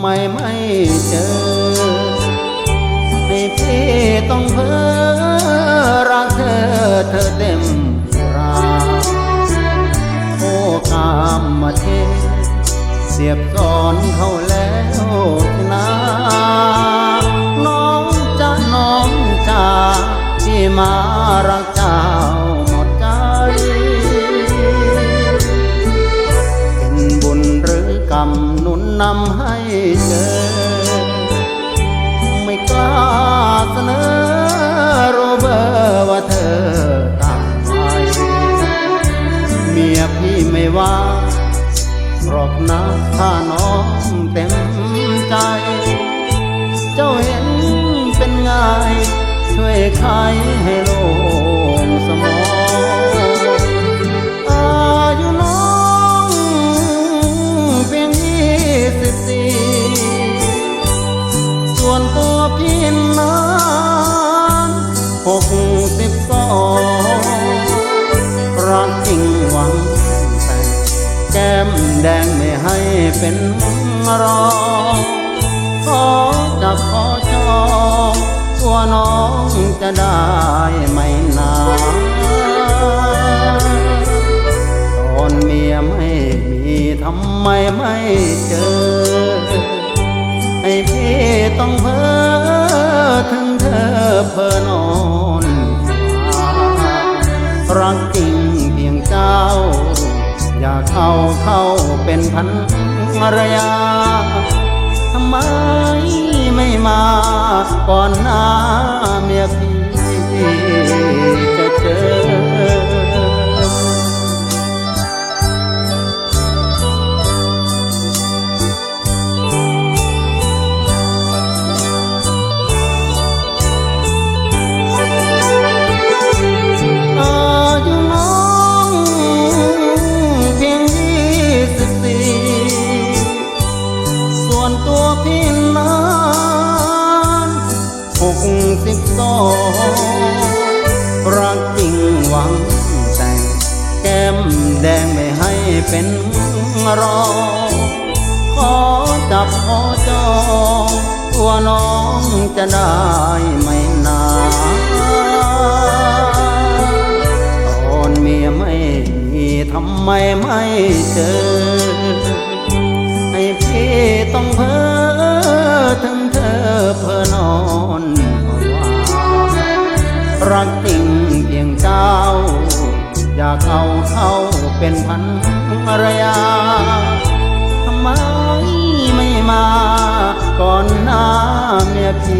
ไมไม่เจอ ให้พี่ต้องเพ้อรักเธอเธอเต็มราโอ้กามมาเทเสียบก่อนเขาแล้วนะน้องจะน้องจ้าที่มารักเจ้าหมดใจเป็นบุญหรือกรรมหนุน นำให้เจอ ไม่กล้าเสนอรู้เบอร์ว่าเธอตามไปเมียพี่ไม่ว่าหรอกนะถ้าน้องเต็มใจ เจ้าเห็นเป็นไงช่วยไขให้โล มแดงไม่ให้เป็นรองขอจับขอจองตัวน้องจะได้ไหมนานตอนเมียไม่มีทำไมไม่เจอ ให้พี่ต้องเพ้อ เข้าเป็นพันรยาทำไมไม่มาก่อนหน้า สิบสองรักจริงหวังแต่งแก้มแดงไม่ให้เป็นรองขอจับขอจองตัวน้องจะได้ไม่นาน รักจริงเพียงเจ้า อยากเอาเข้าเป็นพันรยาทำไมไม่มา ก่อนหน้าเมียพี่